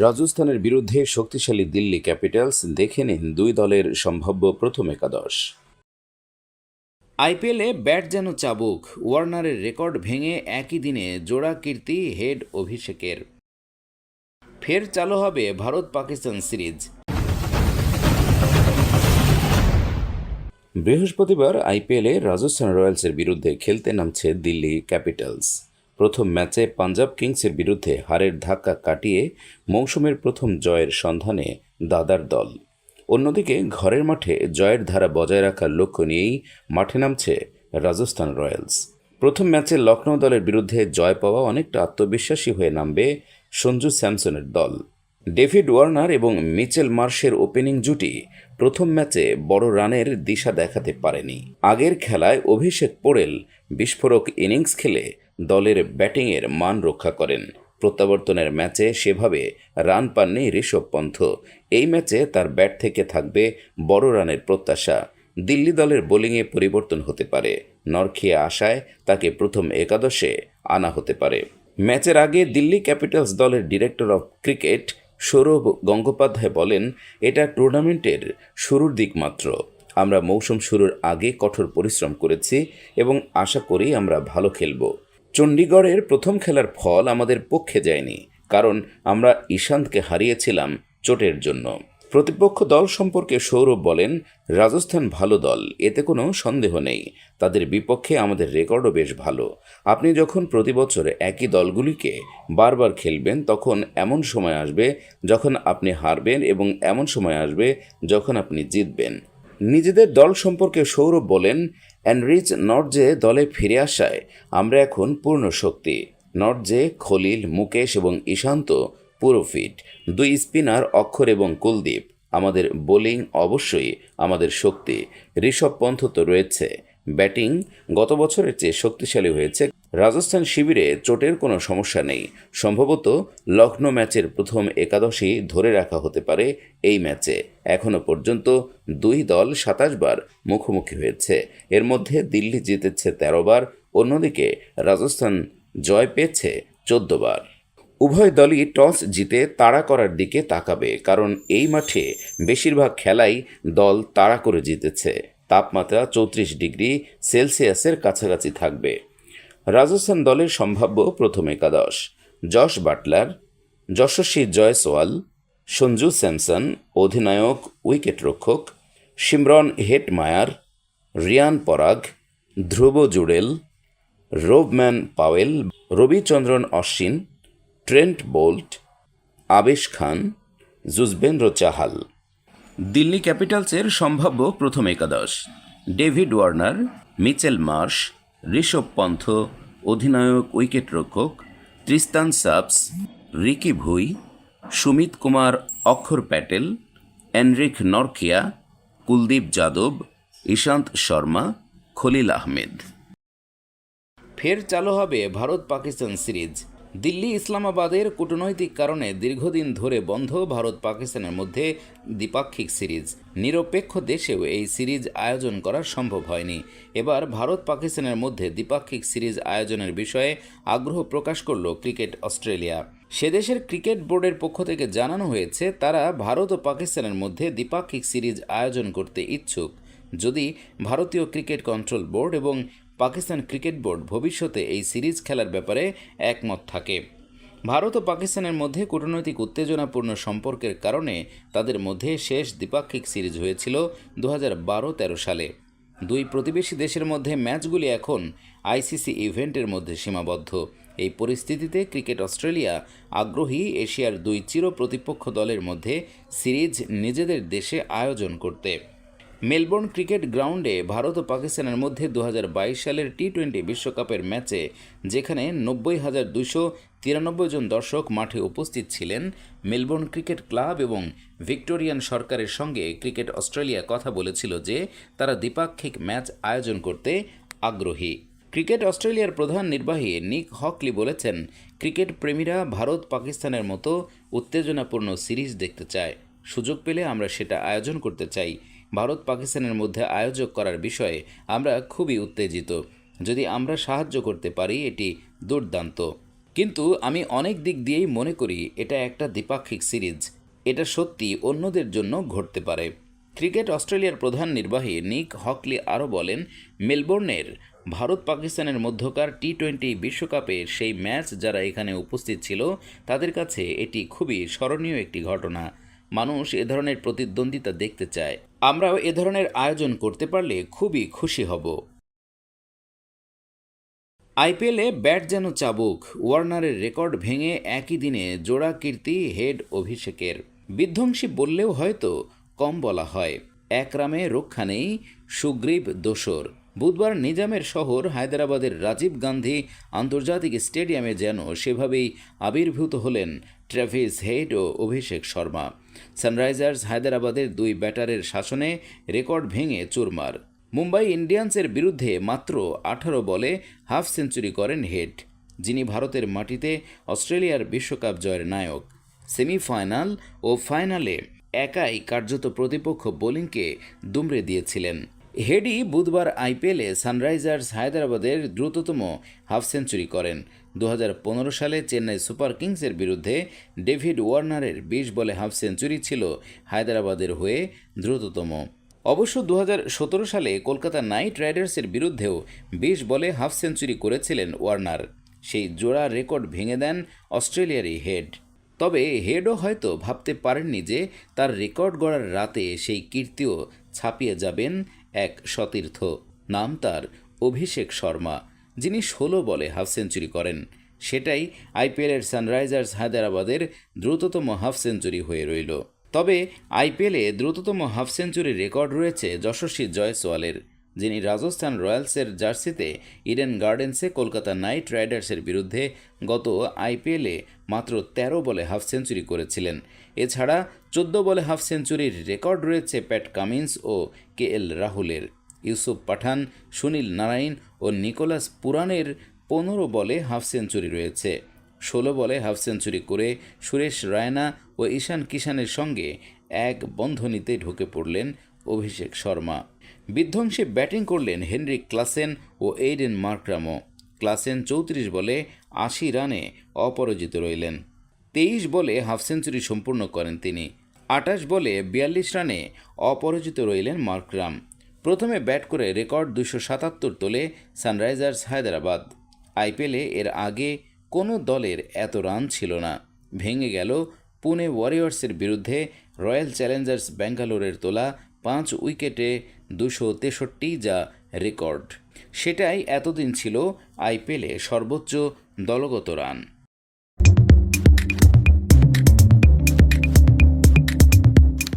রাজস্থানের বিরুদ্ধে শক্তিশালী দিল্লি ক্যাপিটালস দেখে নিন দুই দলের সম্ভাব্য প্রথম একাদশ। আইপিএলে ব্যাট যেন চাবুক ওয়ার্নারের রেকর্ড ভেঙে একই দিনে জোড়া কীর্তি হেড অভিষেকের। ফের চালু হবে ভারত পাকিস্তান সিরিজ। বৃহস্পতিবার আইপিএলে রাজস্থান রয়্যালসের বিরুদ্ধে খেলতে নামছে দিল্লি ক্যাপিটালস। প্রথম ম্যাচে পাঞ্জাব কিংসের বিরুদ্ধে হারের ধাক্কা কাটিয়ে মৌসুমের প্রথম জয়ের সন্ধানে দাদার দল। অন্যদিকে ঘরের মাঠে জয়ের ধারা বজায় রাখার লক্ষ্য নিয়েই মাঠে নামছে রাজস্থান রয়্যালস। প্রথম ম্যাচে লখনৌ দলের বিরুদ্ধে জয় পাওয়া অনেকটা আত্মবিশ্বাসী হয়ে নামবে সঞ্জু স্যামসনের দল। ডেভিড ওয়ার্নার এবং মিচেল মার্শের ওপেনিং জুটি প্রথম ম্যাচে বড় রানের দিশা দেখাতে পারেনি। আগের খেলায় অভিষেক পোড়েল বিস্ফোরক ইনিংস খেলে দলের ব্যাটিংয়ের মান রক্ষা করেন। প্রত্যাবর্তনের ম্যাচে সেভাবে রান পাননি ঋষভ পন্থ। এই ম্যাচে তার ব্যাট থেকে থাকবে বড় রানের প্রত্যাশা। দিল্লি দলের বোলিংয়ে পরিবর্তন হতে পারে। নরখিয়া আশায় তাকে প্রথম একাদশে আনা হতে পারে। ম্যাচের আগে দিল্লি ক্যাপিটালস দলের director of cricket Sourav Gangopadhyay বলেন, এটা টুর্নামেন্টের শুরুর দিক মাত্র। আমরা মৌসুম শুরুর আগে কঠোর পরিশ্রম করেছি এবং আশা করি আমরা ভালো খেলব। চণ্ডীগড়ের প্রথম খেলার ফল আমাদের পক্ষে যায়নি, কারণ আমরা ঈশান্তকে হারিয়েছিলাম চোটের জন্য। প্রতিপক্ষ দল সম্পর্কে সৌরভ বলেন, রাজস্থান ভালো দল, এতে কোনো সন্দেহ নেই। তাদের বিপক্ষে আমাদের রেকর্ডও বেশ ভালো। আপনি যখন প্রতি বছর একই দলগুলিকে বারবার খেলবেন, তখন এমন সময় আসবে যখন আপনি হারবেন এবং এমন সময় আসবে যখন আপনি জিতবেন। নিজেদের দল সম্পর্কে সৌরভ বলেন অ্যানরিচ নর্জে দলে ফিরে আসায় আমরা এখন পূর্ণ শক্তি। নর্জে খলিল মুকেশ এবং ঈশান্ত পুরো ফিট দুই স্পিনার অক্ষর এবং কুলদীপ আমাদের বোলিং অবশ্যই আমাদের শক্তি। ঋষভ পন্থ তো রয়েছে। ব্যাটিং গত বছরের চেয়ে শক্তিশালী হয়েছে। রাজস্থান শিবিরে চোটের কোনো সমস্যা নেই। সম্ভবত লখনৌ ম্যাচের প্রথম একাদশই ধরে রাখা হতে পারে এই ম্যাচে। এখনও পর্যন্ত দুই দল সাতাশ বার মুখোমুখি হয়েছে। এর মধ্যে দিল্লি জিতেছে তেরো বার, অন্যদিকে রাজস্থান জয় পেয়েছে চোদ্দ বার। উভয় দলই টস জিতে তাড়া করার দিকে তাকাবে, কারণ এই মাঠে বেশিরভাগ খেলাই দল তাড়া করে জিতেছে। তাপমাত্রা চৌত্রিশ ডিগ্রি সেলসিয়াসের কাছাকাছি থাকবে। রাজস্থান দলের সম্ভাব্য প্রথম একাদশ, Jos Buttler, Yashasvi Jaiswal, Sanju Samson, অধিনায়ক, উইকেটরক্ষক Shimron Hetmyer, Riyan Parag, Dhruv Jurel, Rovman Powell, Ravichandran Ashwin, Trent Boult, Avesh Khan Yuzvendra Chahal. Delhi ক্যাপিটালসের সম্ভাব্য প্রথম একাদশ। David Warner, Mitchell Marsh, Rishabh Pant, অধিনায়ক, উইকেটরক্ষক, Tristan Stubbs, Ricky Bhui, Sumit Kumar, Axar Patel, Anrich Nortje, Kuldeep Yadav Ishant Sharma, Khaleel Ahmed. ফের চালু হবে Bharat Pakistan series. Delhi ইসলামাবাদের কূটনৈতিক কারণে দীর্ঘদিন ধরে বন্ধ ভারত পাকিস্তানের মধ্যে দ্বিপাক্ষিক সিরিজ। নিরপেক্ষ দেশেও এই সিরিজ আয়োজন করা সম্ভব হয়নি। এবার ভারত পাকিস্তানের মধ্যে দ্বিপাক্ষিক সিরিজ আয়োজনের বিষয়ে আগ্রহ প্রকাশ করল ক্রিকেট অস্ট্রেলিয়া। সে দেশের ক্রিকেট বোর্ডের পক্ষ থেকে জানানো হয়েছে, তারা ভারত ও পাকিস্তানের মধ্যে দ্বিপাক্ষিক সিরিজ আয়োজন করতে ইচ্ছুক। যদি ভারতীয় ক্রিকেট কন্ট্রোল বোর্ড এবং পাকিস্তান ক্রিকেট বোর্ড ভবিষ্যতে এই সিরিজ খেলার ব্যাপারে একমত থাকে। ভারত ও পাকিস্তানের মধ্যে কূটনৈতিক উত্তেজনাপূর্ণ সম্পর্কের কারণে তাদের মধ্যে শেষ দ্বিপাক্ষিক সিরিজ হয়েছিল দু হাজার বারো তেরো সালে। দুই প্রতিবেশী দেশের মধ্যে ম্যাচগুলি এখন আইসিসি ইভেন্টের মধ্যে সীমাবদ্ধ। এই পরিস্থিতিতে ক্রিকেট অস্ট্রেলিয়া আগ্রহী এশিয়ার দুই চির প্রতিপক্ষ দলের মধ্যে সিরিজ নিজেদের দেশে আয়োজন করতে। মেলবোর্ন ক্রিকেট গ্রাউন্ডে ভারত ও পাকিস্তানের মধ্যে দু হাজার বাইশ সালের টি টোয়েন্টি বিশ্বকাপের ম্যাচে, যেখানে নব্বই হাজার দুশো তিরানব্বই জন দর্শক মাঠে উপস্থিত ছিলেন, মেলবোর্ন ক্রিকেট ক্লাব এবং ভিক্টোরিয়ান সরকারের সঙ্গে ক্রিকেট অস্ট্রেলিয়া কথা বলেছিল যে, তারা দ্বিপাক্ষিক ম্যাচ আয়োজন করতে আগ্রহী। ক্রিকেট অস্ট্রেলিয়ার প্রধান নির্বাহী নিক হকলি বলেছেন, ক্রিকেট প্রেমীরা ভারত পাকিস্তানের মতো উত্তেজনাপূর্ণ সিরিজ দেখতে চায়। সুযোগ পেলে আমরা সেটা আয়োজন করতে চাই। ভারত পাকিস্তানের মধ্যে আয়োজক করার বিষয়ে আমরা খুবই উত্তেজিত। যদি আমরা সাহায্য করতে পারি, এটি দুর্দান্ত। কিন্তু আমি অনেক দিক দিয়েই মনে করি, এটা একটা দ্বিপাক্ষিক সিরিজ। এটা সত্যি অন্যদের জন্য ঘটতে পারে। ক্রিকেট অস্ট্রেলিয়ার প্রধান নির্বাহী নিক হকলি আরও বলেন, মেলবোর্নের ভারত পাকিস্তানের মধ্যকার টি টোয়েন্টি বিশ্বকাপে সেই ম্যাচ যারা এখানে উপস্থিত ছিল, তাদের কাছে এটি খুবই স্মরণীয় একটি ঘটনা। মানুষ এ ধরনের প্রতিদ্বন্দ্বিতা দেখতে চায়। আমরাও এ ধরনের আয়োজন করতে পারলে খুবই খুশি হব। আইপিএলে ব্যাট যেন চাবুক, ওয়ার্নারের রেকর্ড ভেঙে একই দিনে জোড়া কীর্তি হেড অভিষেকের। বিধ্বংসী বললেও হয়তো কম বলা হয়। এক রামে রক্ষা নেই সুগ্রীব দোসর। বুধবার নিজামের শহর হায়দ্রাবাদের রাজীব গান্ধী আন্তর্জাতিক স্টেডিয়ামে যেন সেভাবেই আবির্ভূত হলেন ট্রাভিস হেড ও অভিষেক শর্মা। সানরাইজার্স হায়দ্রাবাদের দুই ব্যাটারের শাসনে রেকর্ড ভেঙে চুরমার। মুম্বাই ইন্ডিয়ান্সের বিরুদ্ধে মাত্র আঠারো বলে হাফ সেঞ্চুরি করেন হেড, যিনি ভারতের মাটিতে অস্ট্রেলিয়ার বিশ্বকাপ জয়ের নায়ক। সেমিফাইনাল ও ফাইনালে একাই কার্যত প্রতিপক্ষ বোলিংকে দুমড়ে দিয়েছিলেন। হেডি বুধবার আইপিএলে সানরাইজার্স হায়দ্রাবাদের দ্রুততম হাফ সেঞ্চুরি করেন। দু হাজার পনেরো সালে চেন্নাই সুপার কিংসের বিরুদ্ধে ডেভিড ওয়ার্নারের বিশ বলে হাফ সেঞ্চুরি ছিল হায়দ্রাবাদের হয়ে দ্রুততম। অবশ্য দু হাজার সতেরো সালে কলকাতা নাইট রাইডার্সের বিরুদ্ধেও বিশ বলে হাফ সেঞ্চুরি করেছিলেন ওয়ার্নার। সেই জোড়া রেকর্ড ভেঙে দেন অস্ট্রেলিয়ারই হেড। তবে হেডও হয়তো ভাবতে পারেননি যে তার রেকর্ড গড়ার রাতে সেই কীর্তিও ছাপিয়ে যাবেন এক সতীর্থ। নাম তার অভিষেক শর্মা। যিনি ষোলো বলে হাফ সেঞ্চুরি করেন। সেটাই আইপিএলের সানরাইজার্স হায়দ্রাবাদের দ্রুততম হাফ সেঞ্চুরি হয়ে রইল। তবে আইপিএলে দ্রুততম হাফ সেঞ্চুরির রেকর্ড রয়েছে যশস্বী জয়সওয়ালের, যিনি রাজস্থান রয়্যালসের জার্সিতে ইডেন গার্ডেন্সে কলকাতা নাইট রাইডার্সের বিরুদ্ধে গত আইপিএলে মাত্র ১৩ বলে হাফ সেঞ্চুরি করেছিলেন। এছাড়া চোদ্দ বলে হাফ সেঞ্চুরির রেকর্ড রয়েছে প্যাট কামিন্স ও কে এল রাহুলের। ইউসুফ পাঠান, সুনীল নারায়ণ ও নিকোলাস পুরাণের পনেরো বলে হাফ সেঞ্চুরি রয়েছে। ষোলো বলে হাফ সেঞ্চুরি করে সুরেশ রায়না ও ঈশান কিষানের সঙ্গে এক বন্ধনীতে ঢুকে পড়লেন অভিষেক শর্মা। বিধ্বংসী ব্যাটিং করলেন হেনরি ক্লাসেন ও এইডেন মার্করামো। ক্লাসেন চৌত্রিশ বলে আশি রানে অপরাজিত রইলেন। তেইশ বলে হাফ সেঞ্চুরি সম্পূর্ণ করেন তিনি। আটাশ বলে বিয়াল্লিশ রানে অপরাজিত রইলেন মার্করাম। প্রথমে ব্যাট করে রেকর্ড দুশো সাতাত্তর তোলে সানরাইজার্স হায়দ্রাবাদ। আইপিএলে এর আগে কোনো দলের এত রান ছিল না। ভেঙে গেল পুনে ওয়ারিয়র্সের বিরুদ্ধে রয়্যাল চ্যালেঞ্জার্স ব্যাঙ্গালোরের তোলা পাঁচ উইকেটে দুশো তেষট্টি যা রেকর্ড। সেটাই এতদিন ছিল আইপিএলে সর্বোচ্চ দলগত রান।